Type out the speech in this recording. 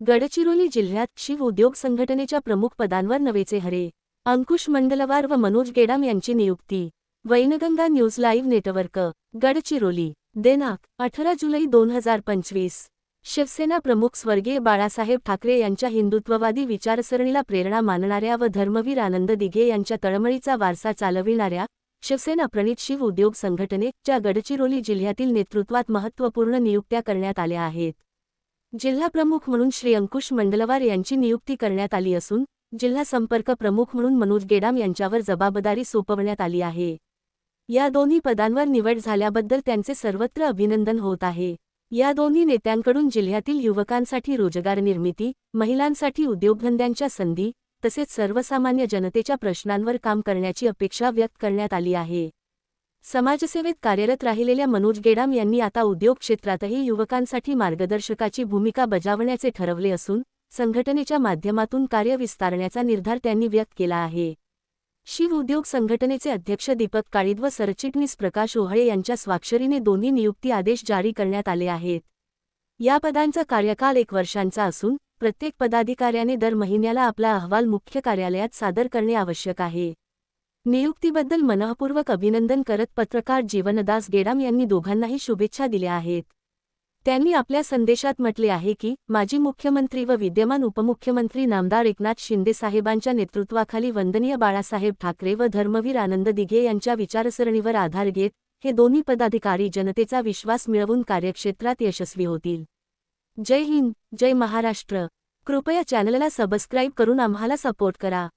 गडचिरोली जिल्ह्यात शिव उद्योग संघटनेच्या प्रमुख पदांवर नवेचे हरे. अंकुश मंडलवार व मनोज गेडाम यांची नियुक्ती. Wainganga news live network. Gadchiroli. देनाक अठरा जुलै दोन हजार पंचवीस. शिवसेना प्रमुख स्वर्गीय बाळासाहेब ठाकरे यांच्या हिंदुत्ववादी विचारसरणीला प्रेरणा मानणाऱ्या व धर्मवीर आनंद दिघे यांच्या तळमळीचा वारसा चालविणाऱ्या शिवसेना प्रणित शिव उद्योग संघटनेच्या गडचिरोली जिल्ह्यातील नेतृत्वात महत्त्वपूर्ण नियुक्त्या करण्यात आल्या आहेत. जिल्हाप्रमुख म्हणून श्री अंकुश मंडलवार यांची नियुक्ती करण्यात आली असून जिल्हा संपर्क प्रमुख म्हणून मनोज गेडाम यांच्यावर जबाबदारी सोपवण्यात आली आहे. या दोन्ही पदांवर निवड झाल्याबद्दल त्यांचे सर्वत्र अभिनंदन होत आहे. या दोन्ही नेत्यांकडून जिल्ह्यातील युवकांसाठी रोजगार निर्मिती महिलांसाठी उद्योगधंद्यांच्या संधी तसेच सर्वसामान्य जनतेच्या प्रश्नांवर काम करण्याची अपेक्षा व्यक्त करण्यात आली आहे. समाजसेवेत कार्यरत राहिलेल्या मनोज गेडाम यांनी आता उद्योग क्षेत्रातही युवकांसाठी मार्गदर्शकाची भूमिका बजावण्याचे ठरवले असून संघटनेच्या माध्यमातून कार्य विस्तारण्याचा निर्धार त्यांनी व्यक्त केला आहे. शिव उद्योग संघटनेचे अध्यक्ष दीपक काळीद व सरचिटणीस प्रकाश ओहळे यांच्या स्वाक्षरीने दोन्ही नियुक्ती आदेश जारी करण्यात आले आहेत. या पदांचा कार्यकाल एक वर्षांचा असून प्रत्येक पदाधिकाऱ्याने दर महिन्याला आपला अहवाल मुख्य कार्यालयात सादर करणे आवश्यक आहे. नियुक्तीबद्दल मनःपूर्वक अभिनंदन करत पत्रकार जीवनदास गेडाम यांनी दोघांनाही शुभेच्छा दिल्या आहेत. त्यांनी आपल्या संदेशात म्हटले आहे की माजी मुख्यमंत्री व विद्यमान उपमुख्यमंत्री नामदार एकनाथ शिंदे साहेबांच्या नेतृत्वाखाली वंदनीय बाळासाहेब ठाकरे व धर्मवीर आनंद दिघे यांच्या विचारसरणीवर आधार घेत हे दोन्ही पदाधिकारी जनतेचा विश्वास मिळवून कार्यक्षेत्रात यशस्वी होतील. जय हिंद जय महाराष्ट्र. कृपया चॅनलला सबस्क्राईब करून आम्हाला सपोर्ट करा.